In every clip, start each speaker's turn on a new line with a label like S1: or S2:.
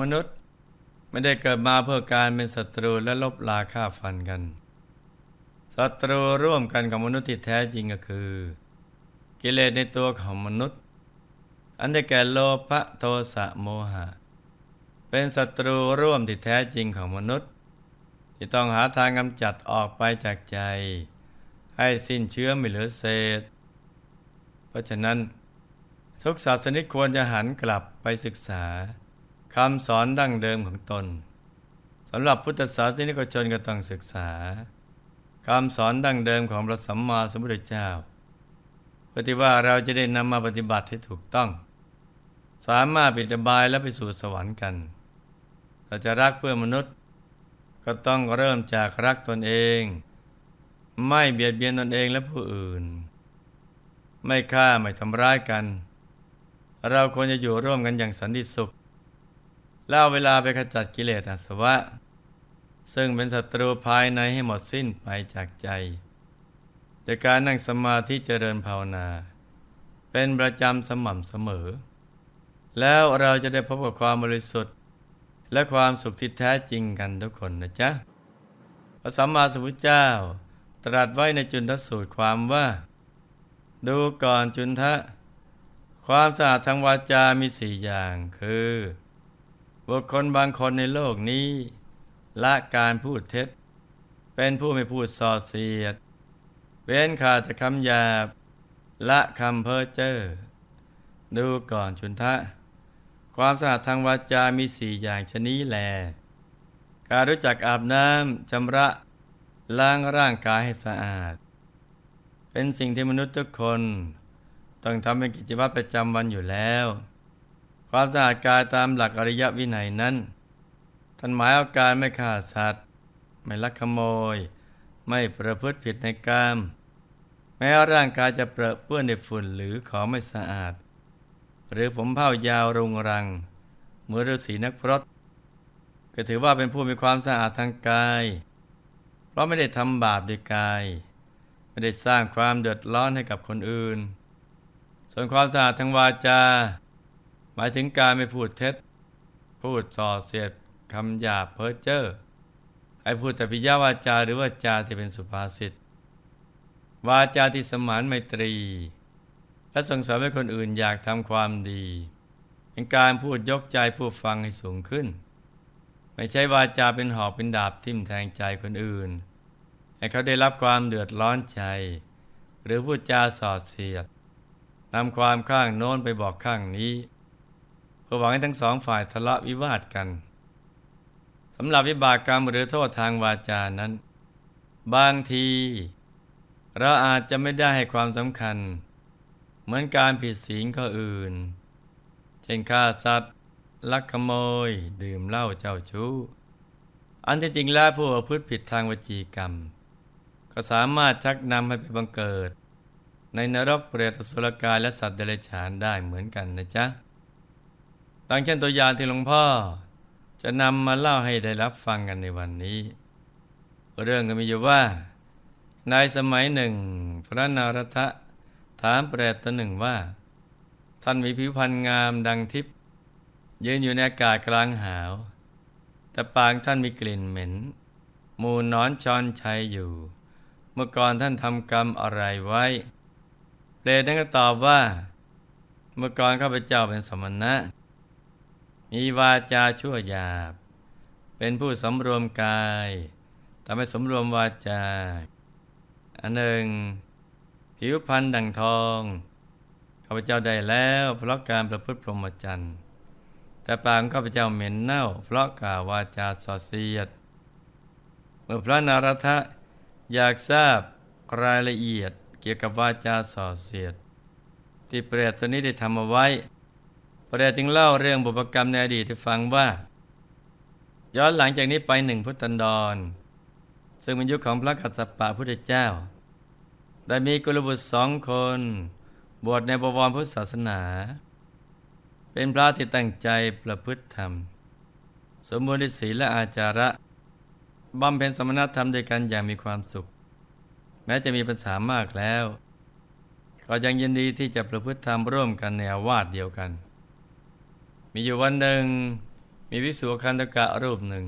S1: มนุษย์ ไม่ได้เกิดมาเพื่อการเป็นศัตรูและลบลาฆ่าฟันกันศัตรูร่วมกันของมนุษย์ที่แท้จริงก็คือ กิเลสในตัวของมนุษย์ อันได้แก่โลภะโทสะโมหะ เป็นศัตรูร่วมที่แท้จริงของมนุษย์ ที่ต้องหาทางกำจัดออกไปจากใจ ให้สิ้นเชื้อไม่เหลือเศษ เพราะฉะนั้นทุกศาสนิกควรจะหันกลับไปศึกษา คำสอนดั้งเดิมของตนสำหรับพุทธศาสนิกชนก็ต้องศึกษาคำสอนดั้งเดิมของพระสัมมาสัมพุทธเจ้าเพื่อที่ว่าเราจะได้นำมาปฏิบัติให้ถูกต้อง สามารถปิดบายและไปสู่สวรรค์กันเราจะรักเพื่อมนุษย์ ก็ต้องเริ่มจากรักตนเอง ไม่เบียดเบียนตนเองและผู้อื่น ไม่ฆ่าไม่ทำร้ายกัน เราควรจะอยู่ร่วมกันอย่างสันติสุข แล้วเอาเวลาไปขจัดกิเลสอาสวะ ซึ่งเป็นศัตรูภายในให้หมดสิ้นไปจากใจ จากการนั่งสมาธิเจริญภาวนา เป็นประจำสม่ำเสมอ แล้วเราจะได้พบกับความบริสุทธิ์ และความสุขที่แท้จริงกันทุกคนนะจ๊ะพระสัมมาสัมพุทธเจ้า ตรัสไว้ในจุนทสูตรความว่า ดูก่อนจุนทะ ความสะอาดทางวาจามีสี่อย่างคือ บุคคลบางคนในโลกนี้ ละการพูดเท็จ เป็นผู้ไม่พูดส่อเสียด เว้นขาดจากคำหยาบ ละคำเพ้อเจ้อดูก่อนจุนทะ ความสะอาดทางวาจามีสี่อย่างชนี้แล การรู้จักอาบน้ำชำระล้างร่างกายให้สะอาด เป็นสิ่งที่มนุษย์ทุกคน ต้องทำเป็นกิจวัตรประจำวันอยู่แล้ว ความสะอาดกายตามหลักอริยวินัยนั้นท่านหมายเอาการไม่ฆ่าสัตว์ ไม่ลักขโมย ไม่ประพฤติผิดในกามแม้ร่างกายจะเปรอะเปื้อนในฝุ่นหรือของไม่สะอาด หรือผมเผ้ายาวรุงรัง เหมือนฤาษีนักพรตก็ถือว่าเป็นผู้มีความสะอาดทางกาย เพราะไม่ได้ทำบาปด้วยกาย ไม่ได้สร้างความเดือดร้อนให้กับคนอื่น ส่วนความสะอาดทางวาจา มายถึงการไม่พูดเท็จ พูดส่อเสียดคำหยาบเพ้อเจ้อไอ้พูดแต่ปิยวาจาหรือว่าจาที่เป็นสุภาษิตวาจาที่สมานไมตรี และส่งเสริมให้คนอื่นอยากทำความดี เป็นการพูดยกใจผู้ฟังให้สูงขึ้น ไม่ใช่วาจาเป็นหอกเป็นดาบทิ่มแทงใจคนอื่น ให้เขาได้รับความเดือดร้อนใจ หรือพูดจาสอดเสียดนำความข้างโน้นไปบอกข้างนี้ เพื่อหวังให้ทั้งสองฝ่ายทะเลาะวิวาทกันสำหรับวิบากกรรมหรือโทษทางวาจานั้น บางที เราอาจจะไม่ได้ให้ความสำคัญ เหมือนการผิดศีลข้ออื่น เช่นฆ่าสัตว์ ลักขโมย ดื่มเหล้าเจ้าชู้ อันที่จริงแล้วผู้ประพฤติผิดทางวจีกรรม ก็สามารถชักนำให้ไปบังเกิด ในนรกเปรตสุรกายและสัตว์เดรัจฉานได้เหมือนกันนะจ๊ะ ดังเช่นตัวอย่างที่หลวงพ่อ จะนำมาเล่าให้ได้รับฟังกันในวันนี้ เรื่องก็มีอยู่ว่า ในสมัยหนึ่ง พระนารทะถามเปรตตัวหนึ่งว่า ท่านมีผิวพรรณงามดังทิพย์ยืนอยู่ในอากาศกลางหาว แต่ปากท่านมีกลิ่นเหม็น มูลนอนชอนชัยอยู่ เมื่อก่อนท่านทำกรรมอะไรไว้เปรตนั้นก็ตอบว่า เมื่อก่อนข้าพเจ้าเป็นสมณะ มีวาจาชั่วหยาบ เป็นผู้สำรวมกายทำให้สำรวมวาจา อันหนึ่ง ผิวพรรณดังทองข้าพเจ้าได้แล้วเพราะการประพฤติพรหมจรรย์แต่ปากของข้าพเจ้าเหม็นเน่า เพราะกล่าววาจาส่อเสียด เมื่อพระนารทะอยากทราบรายละเอียดเกี่ยวกับวาจาส่อเสียด ที่เปรตตัวนี้ได้ทำเอาไว้ พระเปรตจึงเล่าเรื่องบุพกรรมในอดีตให้ฟังว่า ย้อนหลังจากนี้ไปหนึ่งพุทธันดร ซึ่งเป็นยุคของพระกัสสปะพุทธเจ้า ได้มีกุลบุตรสองคน บวชในบวรพุทธศาสนา เป็นพระที่ตั้งใจประพฤติธรรม สมบูรณ์ด้วยศีลและอาจาระบำเพ็ญสมณธรรมด้วยกันอย่างมีความสุข แม้จะมีปัญหามากแล้ว ก็ยังยินดีที่จะประพฤติธรรมร่วมกันในอาวาสเดียวกัน มีอยู่วันหนึ่ง มีภิกษุคันธกะรูปหนึ่ง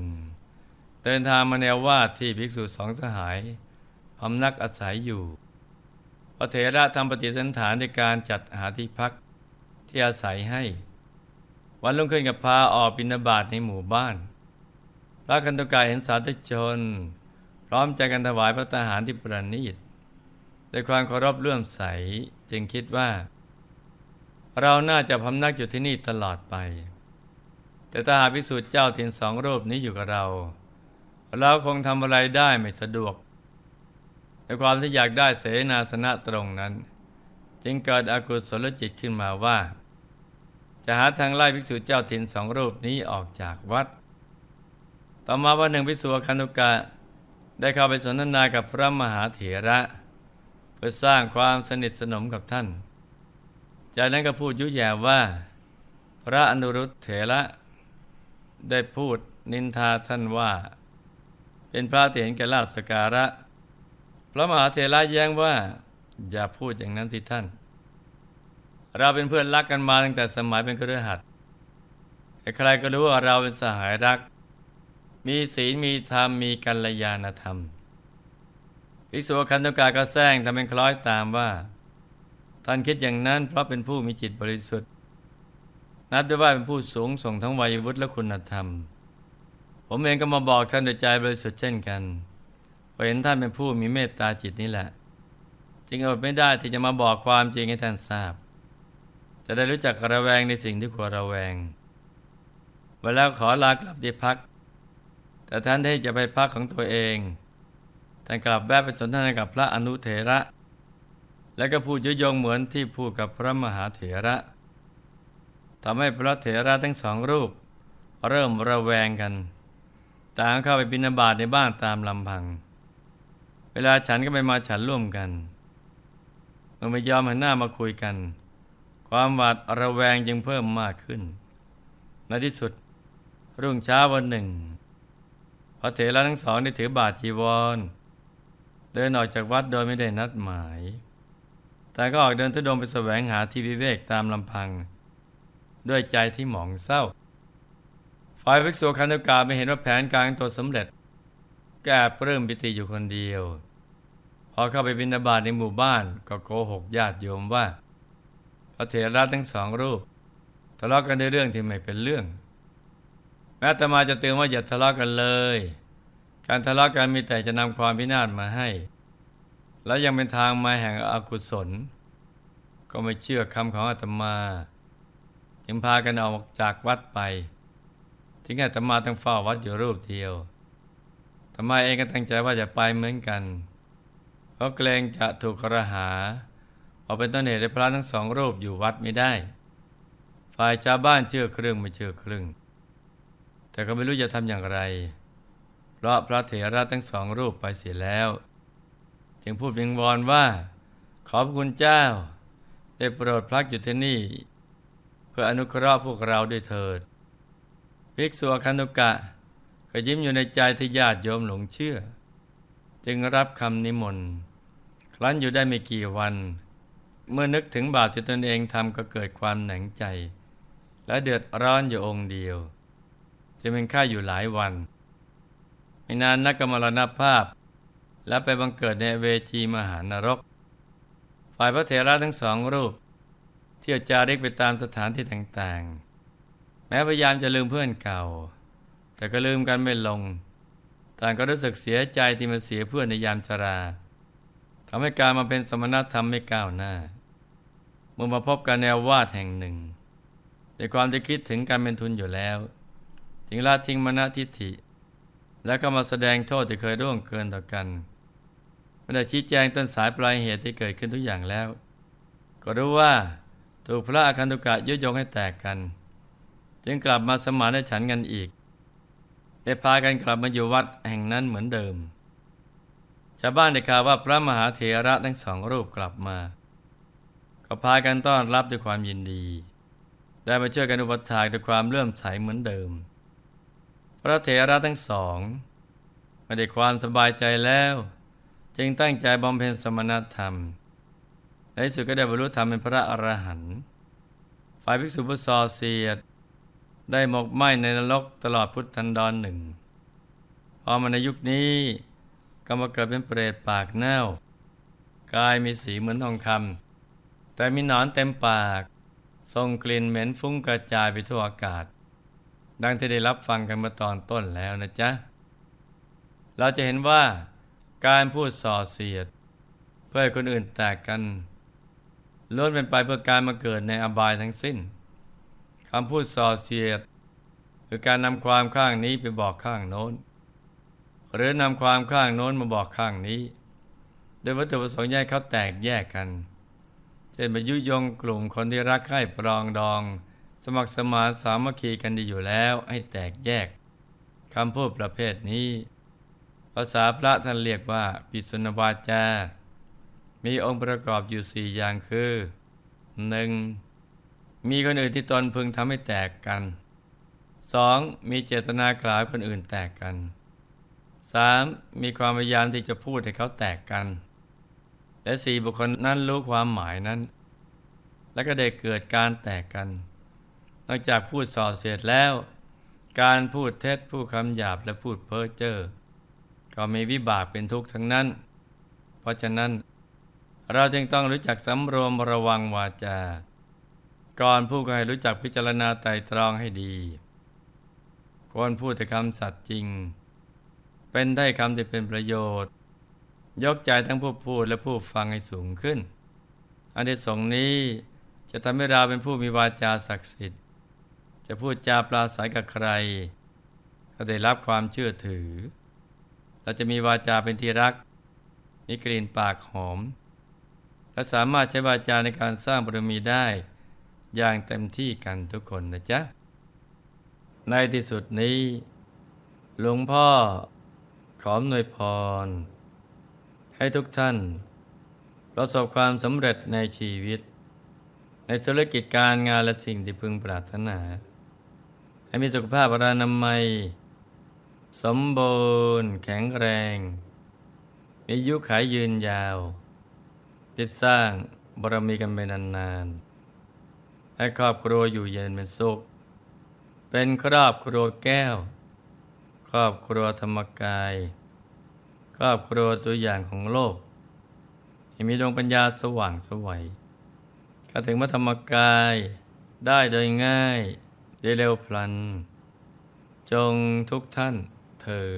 S1: เดินทางมาแนววาดที่ภิกษุสองสหายพำนักอาศัยอยู่พระเถระทำปฏิสันฐานในการจัดหาที่พักที่อาศัยให้ วันรุ่งขึ้นกับพาออกบิณฑบาตในหมู่บ้าน พระคันธกะเห็นสาธุชน พร้อมใจกันถวายพระทหารที่ประณีตด้วยความเคารพเลื่อมใสจึงคิดว่า เราน่าจะพำนักอยู่ที่นี่ตลอดไป แต่ถ้าหาพิสูจน์เจ้าถิ่นสองรูปนี้อยู่กับเรา เราคงทำอะไรได้ไม่สะดวกในความที่อยากได้เสนาสนะตรงนั้น จึงเกิดอากุศลจิตขึ้นมาว่า จะหาทางไล่ภิกษุเจ้าถิ่นสองรูปนี้ออกจากวัด ต่อมาวันหนึ่งภิกษุคันุกะได้เข้าไปสนทนากับพระมหาเถระ เพื่อสร้างความสนิทสนมกับท่าน จากนั้นก็พูดยุแย่ว่า พระอนุรุตเถระ ได้พูดนินทาท่านว่า เป็นพระเถรแกลาบสการะ พระมหาเถระแย้งว่า อย่าพูดอย่างนั้นสิท่าน เราเป็นเพื่อนรักกันมาตั้งแต่สมัยเป็นเครือขัดใครก็รู้ว่าเราเป็นสหายรัก มีศีลมีธรรมมีกัลยาณธรรมภิกษุคันธกาก็แซงทำเป็นคล้อยตามว่า ท่านคิดอย่างนั้นเพราะเป็นผู้มีจิตบริสุทธิ์ นับได้ว่าเป็นผู้สูงส่งทั้งวัยวุฒิและคุณธรรม ผมเองก็มาบอกท่านด้วยใจบริสุทธิ์เช่นกันเพราะเห็นท่านเป็นผู้มีเมตตาจิตนี่แหละ จึงอดไม่ได้ที่จะมาบอกความจริงให้ท่านทราบ จะได้รู้จักระแวงในสิ่งที่ควรระแวงเวลาขอลากลับที่พัก แต่ท่านที่จะไปพักของตัวเอง ท่านกลับแวะไปสนทนากับพระอนุเถระ และก็พูดยุยงเหมือนที่พูดกับพระมหาเถระทำให้พระเถระทั้งสองรูป เริ่มระแวงกัน ต่างเข้าไปบิณฑบาตในบ้านตามลำพัง เวลาฉันก็ไปมาฉันร่วมกันเมื่อไม่ยอมหันหน้ามาคุยกัน ความหวาดระแวงจึงเพิ่มมากขึ้น ในที่สุดรุ่งเช้าวันหนึ่ง พระเถระทั้งสองได้ถือบาตรจีวร เดินออกจากวัดโดยไม่ได้นัดหมาย แต่ก็ออกเดินทุดงไปแสวงหาที่วิเวกตามลำพัง ด้วยใจที่หมองเศร้า ฝ่ายภิกษุคันธกาไม่เห็นว่าแผนการตัวสำเร็จแก้ปลื้มปิติอยู่คนเดียว พอเข้าไปบิณฑบาตในหมู่บ้านก็โกหกญาติโยมว่าพระเถระทั้งสองรูปทะเลาะกันในเรื่องที่ไม่เป็นเรื่อง แม้แต่มาจะเตือนว่าอย่าทะเลาะกันเลย การทะเลาะกันมีแต่จะนำความพินาศมาให้ และยังเป็นทางมาแห่งอกุศล ก็ไม่เชื่อคำของอาตมา จึงพากันออกจากวัดไป ทิ้งอาตมาต้องเฝ้าวัดอยู่รูปเดียวอาตมาเองก็ตั้งใจว่าจะไปเหมือนกัน เพราะเกรงจะถูกกระหาเอาเป็นต้นเหตุให้พระทั้งสองรูปอยู่วัดไม่ได้ ฝ่ายชาวบ้านเชื่อครึ่งไม่เชื่อครึ่ง แต่ก็ไม่รู้จะทำอย่างไร เพราะพระเถระทั้งสองรูปไปเสียแล้ว จึงพูดวิงวอนว่า ขอพระคุณเจ้า ได้โปรดพลักอยู่ที่นี่ เพื่ออนุเคราะห์พวกเราด้วยเถิดภิกษุอคันตุกะ ก็ยิ้มอยู่ในใจที่ญาติโยมหลงเชื่อ จึงรับคำนิมนต์ครั้นอยู่ได้ไม่กี่วัน เมื่อนึกถึงบาปที่ตนเองทำก็เกิดความหนังใจ และเดือดร้อนอยู่องค์เดียวจะเป็นข้าอยู่หลายวัน ไม่นานนักก็มรณภาพ และไปบังเกิดในเวทีมหานรก ฝ่ายพระเถระทั้งสองรูป เที่ยวจาริกไปตามสถานที่ต่างๆ แม้พยายามจะลืมเพื่อนเก่า แต่ก็ลืมกันไม่ลง ต่างก็รู้สึกเสียใจที่มาเสียเพื่อนในยามชราทำให้การมาเป็นสมณธรรมไม่ก้าวหน้า เมื่อมาพบกันแนววาดแห่งหนึ่งแต่ความจะคิดถึงการเป็นทุนอยู่แล้วจึงละทิ้งมณทิฐิ แล้วก็มาแสดงโทษที่เคยร่วงเกินต่อกัน ได้ชี้แจงต้นสายปลายเหตุที่เกิดขึ้นทุกอย่างแล้ว ก็รู้ว่าถูกพระอคันตุกะยุยงให้แตกกัน จึงกลับมาสมานฉันกันอีก ได้พากันกลับมาอยู่วัดแห่งนั้นเหมือนเดิม ชาวบ้านได้ข่าวว่าพระมหาเถระทั้งสองรูปกลับมา ก็พากันต้อนรับด้วยความยินดี ได้มาช่วยกันอุปถากด้วยความเลื่อมใสเหมือนเดิม พระเถระทั้งสองไม่ได้ความสบายใจแล้ว จึงตั้งใจบำเพ็ญสมณธรรม ในที่สุดก็ได้บรรลุธรรมเป็นพระอรหันต์ฝ่ายภิกษุผู้ส่อเสียด ได้หมกไหม้ในนรกตลอดพุทธันดรหนึ่งพอมาในยุคนี้ก็มาเกิดเป็นเปรตปากเน่ากายมีสีเหมือนทองคำแต่มีหนอนเต็มปากส่งกลิ่นเหม็นฟุ้งกระจายไปทั่วอากาศ ดังที่ได้รับฟังกันมื่อตอนต้นแล้วนะจ๊ะ เราจะเห็นว่า การพูดส่อเสียด เพื่อให้คนอื่นแตกกันล้วนเป็นไปเพื่อการมาเกิดในอบายทั้งสิ้นคำพูดส่อเสียด คือการนำความข้างนี้ไปบอกข้างโน้น หรือนำความข้างโน้นมาบอกข้างนี้ โดยวัตถุประสงค์แยกเขาแตกแยกกัน เช่นไปยุยงกลุ่มคนที่รักใคร่ปรองดอง สมัครสมานสามัคคีกันดีอยู่แล้วให้แตกแยกคำพูดประเภทนี้ ภาษาพระท่านเรียกว่าปิสุนวาจา มีองค์ประกอบอยู่สี่อย่างคือหนึ่งมีคนอื่นที่ตนพึงทำให้แตกกันสองมีเจตนากล่าวคนอื่นแตกกันสามมีความพยายามที่จะพูดให้เขาแตกกัน และสี่บุคคลนั้นรู้ความหมายนั้น และก็ได้เกิดการแตกกัน นอกจากพูดส่อเสียดแล้ว การพูดเท็จพูดคำหยาบและพูดเพ้อเจ้อ ก็มีวิบากเป็นทุกข์ทั้งนั้น เพราะฉะนั้น เราจึงต้องรู้จักสำรวมระวังวาจา ก่อนพูดก็ให้รู้จักพิจารณาไตรตรองให้ดีควรพูดแต่คำสัตย์จริง เป็นได้คำที่เป็นประโยชน์ ยกใจทั้งผู้พูดและผู้ฟังให้สูงขึ้น อันที่สงนี้จะทำให้เราเป็นผู้มีวาจาศักดิ์สิทธิ์ จะพูดจาปราศัยกับใคร ก็ได้รับความเชื่อถือ เราจะมีวาจาเป็นที่รัก มีกลิ่นปากหอม และสามารถใช้วาจาในการสร้างบารมีได้ อย่างเต็มที่กันทุกคนนะจ๊ะ ในที่สุดนี้ หลวงพ่อขออำนวยพร ให้ทุกท่าน ประสบความสำเร็จในชีวิต ในธุรกิจการงานและสิ่งที่พึงปรารถนา ให้มีสุขภาพอนามัย สมบูรณ์แข็งแรง มีอายุขายยืนยาวติดสร้างบารมีกันไปนานๆให้ครอบครัวอยู่เย็นเป็นสุข เป็นครอบครัวแก้ว ครอบครัวธรรมกาย ครอบครัวตัวอย่างของโลกมีดวงปัญญาสว่างสวัยเข้าถึงมธรรมกายได้โดยง่ายได้เร็วพลัน จงทุกท่าน เธ
S2: อ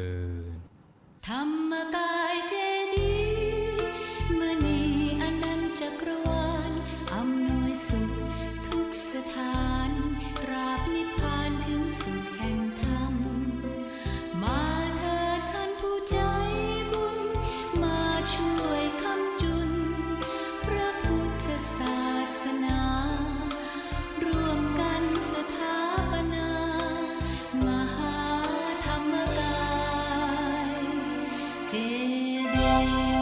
S2: ธรรมกายเจา